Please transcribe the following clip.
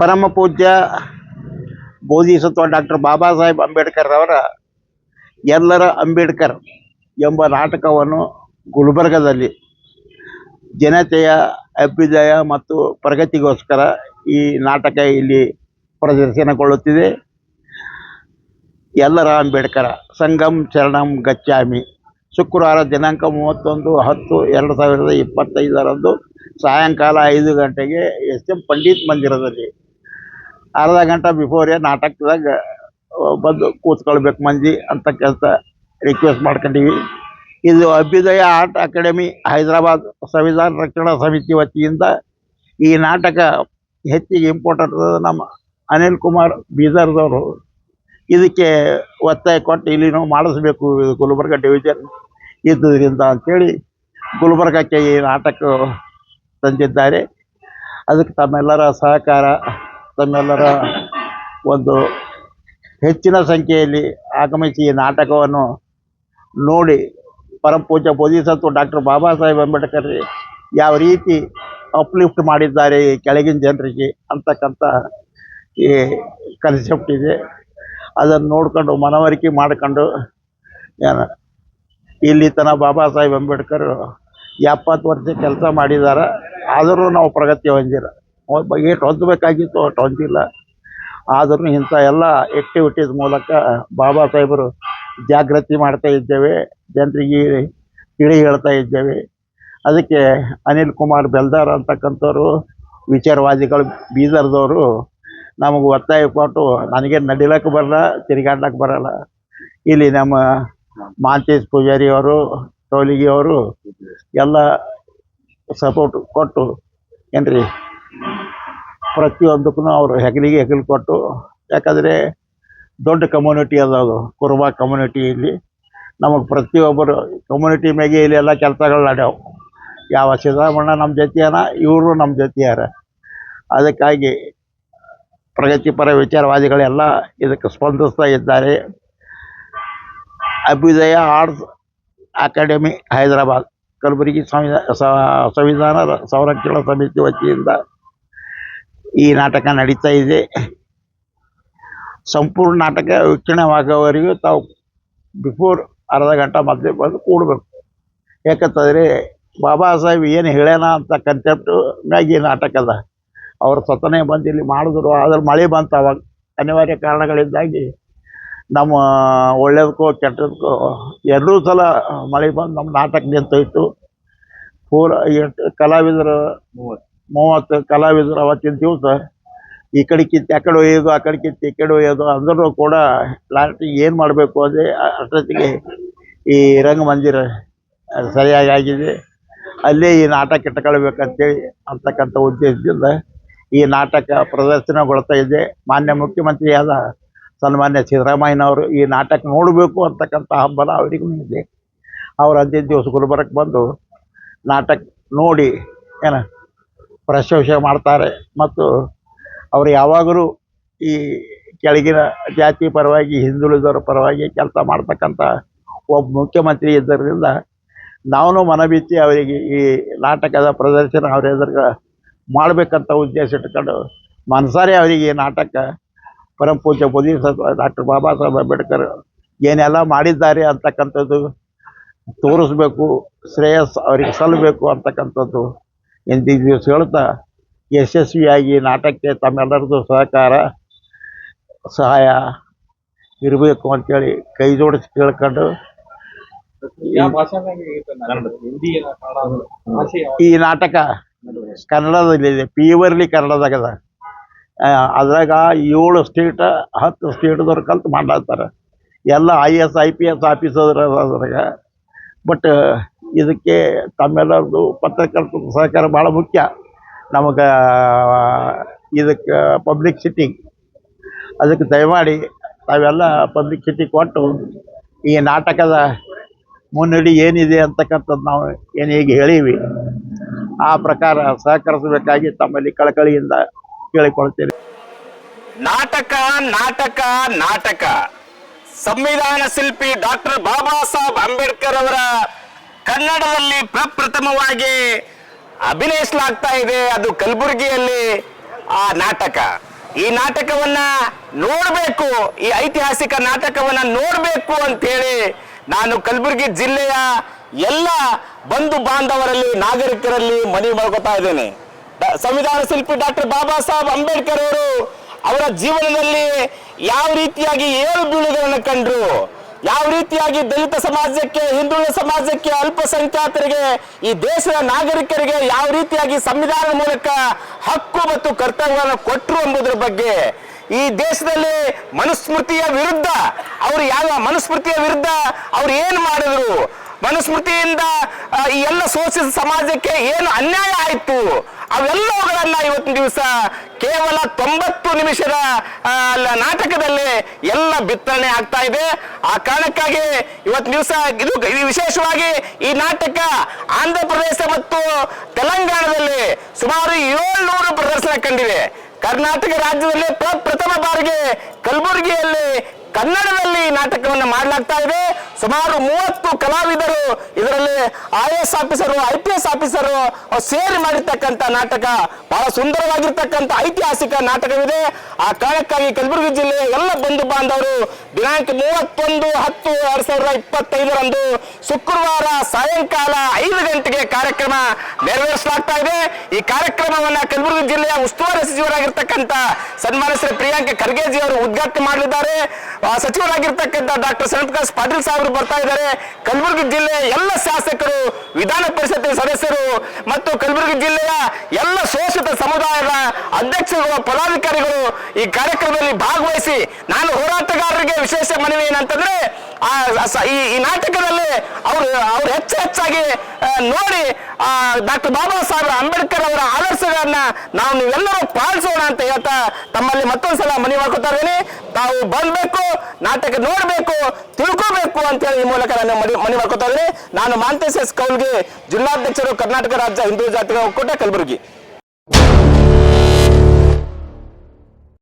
ಪರಮ ಪೂಜ್ಯ ಬೋಧಿಸತ್ವ ಡಾಕ್ಟರ್ ಬಾಬಾ ಸಾಹೇಬ್ ಅಂಬೇಡ್ಕರ್ ಅವರ ಎಲ್ಲರ ಅಂಬೇಡ್ಕರ್ ಎಂಬ ನಾಟಕವನ್ನು ಗುಲ್ಬರ್ಗದಲ್ಲಿ ಜನತೆಯ ಅಭ್ಯುದಯ ಮತ್ತು ಪ್ರಗತಿಗೋಸ್ಕರ ಈ ನಾಟಕ ಇಲ್ಲಿ ಪ್ರದರ್ಶನಗೊಳ್ಳುತ್ತಿದೆ. ಎಲ್ಲರ ಅಂಬೇಡ್ಕರ ಸಂಗಮ್ ಶರಣಂ ಗಚ್ಚಾಮಿ. ಶುಕ್ರವಾರ ದಿನಾಂಕ ಮೂವತ್ತೊಂದು ಹತ್ತು ಎರಡು ಸಾವಿರದ ಇಪ್ಪತ್ತೈದರಂದು ಸಾಯಂಕಾಲ ಐದು ಗಂಟೆಗೆ ಎಸ್ ಎಂ ಪಂಡಿತ್ ಮಂದಿರದಲ್ಲಿ ಅರ್ಧ ಗಂಟೆ ಬಿಫೋರೇ ನಾಟಕದಾಗ ಬಂದು ಕೂತ್ಕೊಳ್ಬೇಕು ಮಂದಿ ಅಂತ ಕೆಲಸ ರಿಕ್ವೆಸ್ಟ್ ಮಾಡ್ಕೊಂಡೀವಿ. ಇದು ಅಭ್ಯುದಯ ಆರ್ಟ್ ಅಕಾಡೆಮಿ ಹೈದರಾಬಾದ್ ಸಂವಿಧಾನ ರಕ್ಷಣಾ ಸಮಿತಿ ವತಿಯಿಂದ ಈ ನಾಟಕ ಹೆಚ್ಚಿಗೆ ಇಂಪಾರ್ಟೆಂಟ್ ನಮ್ಮ ಅನಿಲ್ ಕುಮಾರ್ ಬೀದರ್ದವರು. ಇದಕ್ಕೆ ಒತ್ತಾಯ ಕೊಟ್ಟು ಇಲ್ಲಿ ನಾವು ಮಾಡಿಸ್ಬೇಕು ಗುಲ್ಬರ್ಗ ಡಿವಿಷನ್ ಇದ್ದುದರಿಂದ ಅಂಥೇಳಿ ಗುಲ್ಬರ್ಗಕ್ಕೆ ಈ ನಾಟಕ ತಂದಿದ್ದಾರೆ. ಅದಕ್ಕೆ ತಮ್ಮೆಲ್ಲರ ಸಹಕಾರ ತಮ್ಮೆಲ್ಲರ ಒಂದು ಹೆಚ್ಚಿನ ಸಂಖ್ಯೆಯಲ್ಲಿ ಆಗಮಿಸಿ ಈ ನಾಟಕವನ್ನು ನೋಡಿ ಪರಮ ಪೂಜ್ಯ ಬೋಧಿಸತ್ವ ಡಾಕ್ಟರ್ ಬಾಬಾ ಸಾಹೇಬ್ ಅಂಬೇಡ್ಕರ್ ಯಾವ ರೀತಿ ಅಪ್ಲಿಫ್ಟ್ ಮಾಡಿದ್ದಾರೆ ಈ ಕೆಳಗಿನ ಜನರಿಗೆ ಅಂತಕ್ಕಂಥ ಈ ಕನ್ಸೆಪ್ಟ್ ಇದೆ. ಅದನ್ನು ನೋಡ್ಕೊಂಡು ಮನವರಿಕೆ ಮಾಡ್ಕೊಂಡು ಇಲ್ಲಿ ತನ ಬಾಬಾ ಸಾಹೇಬ್ ಅಂಬೇಡ್ಕರ್ ಎಪ್ಪತ್ತು ವರ್ಷ ಕೆಲಸ ಮಾಡಿದ್ದಾರೆ. ಆದರೂ ನಾವು ಪ್ರಗತಿ ಹೊಂದಿಲ್ಲ. ಏಟು ಹೊಂದಬೇಕಾಗಿತ್ತು ಅಷ್ಟು ಹೊಂದಿಲ್ಲ ಆದ್ರೂ ಇಂಥ ಎಲ್ಲ ಆ್ಯಕ್ಟಿವಿಟೀಸ್ ಮೂಲಕ ಬಾಬಾ ಸಾಹೇಬರು ಜಾಗೃತಿ ಮಾಡ್ತಾ ಇದ್ದೇವೆ, ಜನರಿಗೆ ತಿಳಿ ಹೇಳ್ತಾ ಇದ್ದೇವೆ. ಅದಕ್ಕೆ ಅನಿಲ್ ಕುಮಾರ್ ಬೆಲ್ದಾರ್ ಅಂತಕ್ಕಂಥವ್ರು, ವಿಚಾರವಾದಿಗಳು ಬೀದರ್ದವರು, ನಮಗೆ ಒತ್ತಾಯ ಕೊಟ್ಟು ನನಗೆ ನಡಿಲಕ್ಕೆ ಬರಲ್ಲ ತಿರುಗಾಡ್ಲಕ್ಕೆ ಬರಲ್ಲ. ಇಲ್ಲಿ ನಮ್ಮ ಮಾಂತೇಶ್ ಪೂಜಾರಿ ಅವರು ಎಲ್ಲ ಸಪೋರ್ಟ್ ಕೊಟ್ಟು ಏನ್ರಿ ಪ್ರತಿಯೊಂದಕ್ಕೂ ಅವರು ಹೆಗಲಿಗೆ ಹೆಗಲು ಕೊಟ್ಟು, ಯಾಕಂದರೆ ದೊಡ್ಡ ಕಮ್ಯುನಿಟಿ ಅದ ಅದು, ಕುರುಬ ಕಮ್ಯುನಿಟಿ ಇಲ್ಲಿ. ನಮಗೆ ಪ್ರತಿಯೊಬ್ಬರು ಕಮ್ಯುನಿಟಿ ಮ್ಯಾಗೆ ಇಲ್ಲಿ ಎಲ್ಲ ಕೆಲಸಗಳು ನಡೆಯವು ಯಾವ ಸಿದ್ದರಾಮಣ್ಣ ನಮ್ಮ ಜೊತೆಯನ, ಇವರು ನಮ್ಮ ಜೊತೆಯಾರ. ಅದಕ್ಕಾಗಿ ಪ್ರಗತಿಪರ ವಿಚಾರವಾದಿಗಳೆಲ್ಲ ಇದಕ್ಕೆ ಸ್ಪಂದಿಸ್ತಾ ಇದ್ದಾರೆ. Abhyudaya arts academy Hyderabad. Kalaburagi ಸಂವಿಧಾನ ಸಂವಿಧಾನ ಸಂರಕ್ಷಣಾ ಸಮಿತಿ ವತಿಯಿಂದ ಈ ನಾಟಕ ನಡೀತಾ ಇದೆ. ಸಂಪೂರ್ಣ ನಾಟಕ ವೀಕ್ಷಣೆವಾಗುವವರೆಗೂ ತಾವು ಬಿಫೋರ್ ಅರ್ಧ ಗಂಟೆ ಮೊದಲೇ ಬಂದು ಕೂಡಬೇಕು. ಯಾಕಂತಂದರೆ ಬಾಬಾ ಸಾಹೇಬ್ ಏನು ಹೇಳ್ಯಾನ ಅಂತ ಕನ್ಸೆಪ್ಟು ಮ್ಯಾಗಿ ಈ ನಾಟಕ ಅದ ಅವ್ರು ಸ್ವತನೇ ಬಂದು ಇಲ್ಲಿ ಮಾಡಿದ್ರು. ಆದ್ರೆ ಮಳೆ ಬಂತು ಅವಾಗ. ಅನಿವಾರ್ಯ ಕಾರಣಗಳಿಂದಾಗಿ ನಮ್ಮ ಒಳ್ಳೇದಕ್ಕೋ ಕೆಟ್ಟದಕ್ಕೋ ಎರಡೂ ಸಲ ಮಳೆ ಬಂದು ನಮ್ಮ ನಾಟಕ ನಿಂತೋಯ್ತು. ಪೂರ ಎಷ್ಟು ಕಲಾವಿದರು ಕಲಾವಿದರು ಅವತ್ತಿನ ದಿವಸ ಈ ಕಡೆ ಕಿತ್ತು, ಆ ಕಡೆ ಒಯ್ಯೋದು, ಆ ಕಡೆ ಕಿತ್ತು, ಈ ಕಡೆ ಒಯ್ಯೋದು, ಅಂದ್ರೂ ಕೂಡ ಲಾಸ್ಟಿಗೆ ಏನು ಮಾಡಬೇಕು ಅಂದರೆ ಅಷ್ಟೊತ್ತಿಗೆ ಈ ರಂಗಮಂದಿರ ಸರಿಯಾಗಿ ಆಗಿದೆ. ಅಲ್ಲೇ ಈ ನಾಟಕ ಇಟ್ಕೊಳ್ಬೇಕಂತೇಳಿ ಅಂತಕ್ಕಂಥ ಉದ್ದೇಶದಿಂದ ಈ ನಾಟಕ ಪ್ರದರ್ಶನಗೊಳ್ತಾ ಇದೆ. ಮಾನ್ಯ ಮುಖ್ಯಮಂತ್ರಿಯಾದ ಸನ್ಮಾನ್ಯ ಸಿದ್ದರಾಮಯ್ಯನವರು ಈ ನಾಟಕ ನೋಡಬೇಕು ಅಂತಕ್ಕಂಥ ಹಂಬಲ ಅವರಿಗೂ ಇದೆ. ಅವ್ರು ಹದಿನೈದು ದಿವಸ ಗುಲ್ಬರ್ಗಕ್ಕೆ ಬಂದು ನಾಟಕ ನೋಡಿ ಏನು ಪ್ರಶಂಸೆ ಮಾಡ್ತಾರೆ. ಮತ್ತು ಅವರು ಯಾವಾಗಲೂ ಈ ಕೆಳಗಿನ ಜಾತಿ ಪರವಾಗಿ, ಹಿಂದುಳಿದವರ ಪರವಾಗಿ ಕೆಲಸ ಮಾಡ್ತಕ್ಕಂಥ ಒಬ್ಬ ಮುಖ್ಯಮಂತ್ರಿ ಇದ್ದರಿಂದ ನಾವು ಮನಬಿತ್ತಿ ಅವರಿಗೆ ಈ ನಾಟಕದ ಪ್ರದರ್ಶನ ಅವ್ರ ಎದುರುಗ ಮಾಡಬೇಕಂತ ಉದ್ದೇಶ ಇಟ್ಕೊಂಡು ಮನಸಾರೆ ಅವರಿಗೆ ಈ ನಾಟಕ ಪರಮ ಪೂಜ್ಯ ಡಾಕ್ಟರ್ ಬಾಬಾ ಸಾಹೇಬ್ ಅಂಬೇಡ್ಕರ್ ಏನೆಲ್ಲ ಮಾಡಿದ್ದಾರೆ ಅಂತಕ್ಕಂಥದ್ದು ತೋರಿಸ್ಬೇಕು, ಶ್ರೇಯಸ್ ಅವರಿಗೆ ಸಲ್ಲಬೇಕು ಅಂತಕ್ಕಂಥದ್ದು ಇಂದಿನ ದಿವಸ ಹೇಳ್ತಾ ಯಶಸ್ವಿಯಾಗಿ ನಾಟಕಕ್ಕೆ ತಮ್ಮೆಲ್ಲರದ್ದು ಸಹಕಾರ ಸಹಾಯ ಇರಬೇಕು ಅಂತೇಳಿ ಕೈ ಜೋಡಿಸಿ ಕೇಳ್ಕೊಂಡು ಈ ನಾಟಕ ಕನ್ನಡದಲ್ಲಿದೆ ಪ್ಯೂರ್ಲಿ ಕನ್ನಡದಾಗದ. ಅದ್ರಾಗ ಏಳು ಸ್ಟೇಟ್ ಹತ್ತು ಸ್ಟೇಟ್ದವ್ರು ಕಲ್ತು ಮಾಡ್ತಾರೆ ಎಲ್ಲ I S I P S officer ಅದ್ರಾಗ ಬಟ್ ಇದಕ್ಕೆ ತಮ್ಮೆಲ್ಲರದು ಪತ್ರಕರ್ತರ ಸಹಕಾರ ಭಾಳ ಮುಖ್ಯ. ನಮಗೆ, ಇದಕ್ಕೆ ಪಬ್ಲಿಕ್ ಸಿಟ್ಟಿಂಗ್ ಅದಕ್ಕೆ ದಯಮಾಡಿ ತಾವೆಲ್ಲ ಪಬ್ಲಿಕ್ ಸಿಟಿ ಕೊಟ್ಟು ಈ ನಾಟಕದ ಮುನ್ನಡಿ ಏನಿದೆ ಅಂತಕ್ಕಂಥದ್ದು ನಾವು ಏನು ಈಗ ಹೇಳೀವಿ, ಆ ಪ್ರಕಾರ ಸಹಕರಿಸಬೇಕಾಗಿ ತಮ್ಮಲ್ಲಿ ಕಳಕಳಿಯಿಂದ ಕೇಳಿಕೊಳ್ತೇನೆ ನಾಟಕ ನಾಟಕ ನಾಟಕ. ಸಂವಿಧಾನ ಶಿಲ್ಪಿ ಡಾಕ್ಟರ್ ಬಾಬಾ ಸಾಹೇಬ್ ಅಂಬೇಡ್ಕರ್ ಅವರ ಕನ್ನಡದಲ್ಲಿ ಪ್ರಪ್ರಥಮವಾಗಿ ಅಭಿನಯಿಸಲಾಗ್ತಾ ಇದೆ ಅದು ಕಲಬುರಗಿಯಲ್ಲಿ ಆ ನಾಟಕ. ಈ ನಾಟಕವನ್ನ ನೋಡಬೇಕು, ಈ ಐತಿಹಾಸಿಕ ನಾಟಕವನ್ನ ನೋಡಬೇಕು ಅಂತೇಳಿ ನಾನು ಕಲಬುರಗಿ ಜಿಲ್ಲೆಯ ಎಲ್ಲ ಬಂಧು ಬಾಂಧವರಲ್ಲಿ, ನಾಗರಿಕರಲ್ಲಿ ಮನವಿ ಮಾಡ್ಕೊತಾ ಇದ್ದೇನೆ. ಸಂವಿಧಾನ ಶಿಲ್ಪಿ ಡಾಕ್ಟರ್ ಬಾಬಾ ಸಾಹೇಬ್ ಅಂಬೇಡ್ಕರ್ ಅವರು ಅವರ ಜೀವನದಲ್ಲಿ ಯಾವ ರೀತಿಯಾಗಿ ಏಳು ಬೀಳುಗಳನ್ನು ಕಂಡ್ರು ಯಾವ ರೀತಿಯಾಗಿ ದಲಿತ ಸಮಾಜಕ್ಕೆ, ಹಿಂದುಳಿದ ಸಮಾಜಕ್ಕೆ ಅಲ್ಪಸಂಖ್ಯಾತರಿಗೆ, ಈ ದೇಶದ ನಾಗರಿಕರಿಗೆ ಯಾವ ರೀತಿಯಾಗಿ ಸಂವಿಧಾನದ ಮೂಲಕ ಹಕ್ಕು ಮತ್ತು ಕರ್ತವ್ಯವನ್ನು ಕೊಟ್ಟರು ಎಂಬುದರ ಬಗ್ಗೆ, ಈ ದೇಶದಲ್ಲಿ ಮನುಸ್ಮೃತಿಯ ವಿರುದ್ಧ, ಅವರು ಯಾವ ಮನುಸ್ಮೃತಿಯ ವಿರುದ್ಧ ಅವ್ರು ಏನು ಮಾಡಿದ್ರು? ಮನುಸ್ಮೃತಿಯಿಂದ ಈ ಎಲ್ಲ ಶೋಷಿತ ಸಮಾಜಕ್ಕೆ ಏನು ಅನ್ಯಾಯ ಆಯಿತು? ಅವೆಲ್ಲವುಗಳನ್ನ ಇವತ್ತಿನ ದಿವಸ. ಕೇವಲ ತೊಂಬತ್ತು ನಿಮಿಷದ ನಾಟಕದಲ್ಲಿ ಎಲ್ಲ ಬಿತ್ತರಣೆ ಆಗ್ತಾ ಇದೆ. ಆ ಕಾರಣಕ್ಕಾಗಿ ಇವತ್ತಿನ ದಿವಸ ಇದು ವಿಶೇಷವಾಗಿ ಈ ನಾಟಕ ಆಂಧ್ರ ಪ್ರದೇಶ ಮತ್ತು ತೆಲಂಗಾಣದಲ್ಲಿ ಸುಮಾರು ಏಳ್ನೂರು ಪ್ರದರ್ಶನ ಕಂಡಿದೆ. ಕರ್ನಾಟಕ ರಾಜ್ಯದಲ್ಲಿ ಪ್ರ- ಪ್ರಥಮ ಬಾರಿಗೆ ಕಲಬುರಗಿಯಲ್ಲಿ ಕನ್ನಡದಲ್ಲಿ ನಾಟಕವನ್ನು ಮಾಡಲಾಗ್ತಾ ಇದೆ. ಸುಮಾರು ಮೂವತ್ತು ಕಲಾವಿದರು ಇದರಲ್ಲಿ I S officer, I P S officer ಸೇರಿ ಮಾಡಿರ್ತಕ್ಕಂಥ ನಾಟಕ, ಬಹಳ ಸುಂದರವಾಗಿರ್ತಕ್ಕಂಥ ಐತಿಹಾಸಿಕ ನಾಟಕವಿದೆ. ಆ ಕಾರಣಕ್ಕಾಗಿ ಕಲಬುರಗಿ ಜಿಲ್ಲೆಯ ಎಲ್ಲ ಬಂಧು ಬಾಂಧವರು ದಿನಾಂಕ ಮೂವತ್ತೊಂದು ಹತ್ತು ಎರಡ್ ಸಾವಿರದ ಇಪ್ಪತ್ತೈದರಂದು ಶುಕ್ರವಾರ ಸಾಯಂಕಾಲ ಐದು ಗಂಟೆಗೆ ಕಾರ್ಯಕ್ರಮ ನೆರವೇರಿಸಲಾಗ್ತಾ ಇದೆ. ಈ ಕಾರ್ಯಕ್ರಮವನ್ನ ಕಲಬುರಗಿ ಜಿಲ್ಲೆಯ ಉಸ್ತುವಾರಿ ಸಚಿವರಾಗಿರ್ತಕ್ಕಂಥ ಸನ್ಮಾನ್ಯ ಶ್ರೀ ಪ್ರಿಯಾಂಕ ಖರ್ಗೆಜಿ ಅವರು ಉದ್ಘಾಟನೆ ಮಾಡಲಿದ್ದಾರೆ. ಸಚಿವರಾಗಿರ್ತಕ್ಕಂಥ ಡಾಕ್ಟರ್ ಪ್ರಕಾಶ್ ಪಾಟೀಲ್ ಸಾಹೇಬರು ಬರ್ತಾ ಇದ್ದಾರೆ. ಕಲಬುರಗಿ ಜಿಲ್ಲೆಯ ಎಲ್ಲ ಶಾಸಕರು, ವಿಧಾನ ಪರಿಷತ್ ಸದಸ್ಯರು ಮತ್ತು ಕಲಬುರಗಿ ಜಿಲ್ಲೆಯ ಎಲ್ಲ ಶೋಷಿತ ಸಮುದಾಯದ ಅಧ್ಯಕ್ಷರು, ಪದಾಧಿಕಾರಿಗಳು ಈ ಕಾರ್ಯಕ್ರಮದಲ್ಲಿ ಭಾಗವಹಿಸಿ ನಾನು ಹೋರಾಟಗಾರರಿಗೆ ವಿಶೇಷ ಮನವಿ ಏನಂತಂದ್ರೆ ಈ ಈ ನಾಟಕದಲ್ಲಿ ಅವರು, ಅವ್ರು ಹೆಚ್ಚು ಹೆಚ್ಚಾಗಿ ನೋಡಿ ಡಾಕ್ಟರ್ ಬಾಬಾ ಸಾಹೇಬ್ ಅಂಬೇಡ್ಕರ್ ಅವರ ಆದರ್ಶಗಳನ್ನ ನಾವು ನೀವೆಲ್ಲರೂ ಪಾಲಿಸೋಣ ಅಂತ ಹೇಳ್ತಾ ತಮ್ಮಲ್ಲಿ ಮತ್ತೊಂದ್ಸಲ ಮನವಿ ಮಾಡ್ಕೊತಾ ಇದ್ದೀನಿ. ತಾವು ಬಂದ್ಬೇಕು, ನಾಟಕ ನೋಡಬೇಕು, ತಿಳ್ಕೋಬೇಕು ಅಂತ ಹೇಳಿ ಈ ಮೂಲಕ ನಾನು ಮನವಿ ಮಾಡ್ಕೊತಾ ಇದ್ದೀನಿ. ನಾನು ಮಾಂತೇಶ್ ಎಸ್ ಕೌಲ್ಗೆ ಜಿಲ್ಲಾಧ್ಯಕ್ಷರು ಕರ್ನಾಟಕ ರಾಜ್ಯ ಹಿಂದೂ ಜಾತಿಗಳ ಒಕ್ಕೂಟ ಕಲಬುರಗಿ.